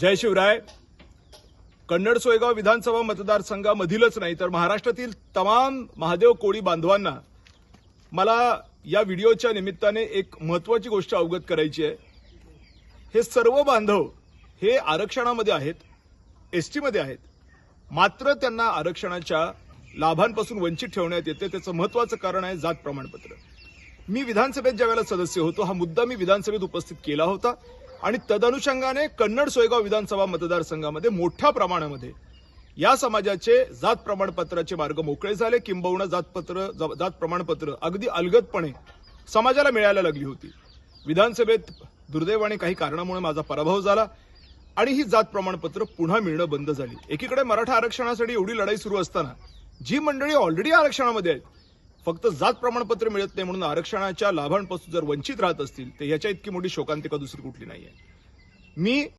जय शिवराय. कन्नड सोयगाव विधानसभा मतदारसंघामधीलच नाही तर महाराष्ट्रातील तमाम महादेव कोळी बांधवांना मला या व्हिडिओच्या निमित्ताने एक महत्वाची गोष्ट अवगत करायची आहे. हे सर्व बांधव हे आरक्षणामध्ये आहेत एस टीमध्ये आहेत. मात्र त्यांना आरक्षणाच्या लाभांपासून वंचित ठेवण्यात येते त्याचं महत्वाचं कारण आहे जात प्रमाणपत्र. मी विधानसभेत ज्यावेळेला सदस्य होतो हा मुद्दा मी विधानसभेत उपस्थित केला होता. आणि तदनुषंगाने कन्नड सोयगाव विधानसभा मतदारसंघामध्ये मोठ्या प्रमाणामध्ये या समाजाचे जात प्रमाणपत्राचे मार्ग मोकळे झाले. किंबहुना जातपत्र ज- जात प्रमाणपत्र अगदी अलगदपणे समाजाला मिळायला लागली होती. विधानसभेत दुर्दैवाने काही कारणामुळे माझा पराभव झाला आणि ही जात प्रमाणपत्र पुन्हा मिळणं बंद झाली. एकीकडे मराठा आरक्षणासाठी एवढी लढाई सुरू असताना जी मंडळी ऑलरेडी आरक्षणामध्ये आहेत फक्त जात प्रमाणपत्र मिळत नाही म्हणून आरक्षणाच्या लाभांपासून जर वंचित राहत असतील तर ह्याच्या इतकी मोठी शोकांतिका दुसरी कुठली नाही आहे मी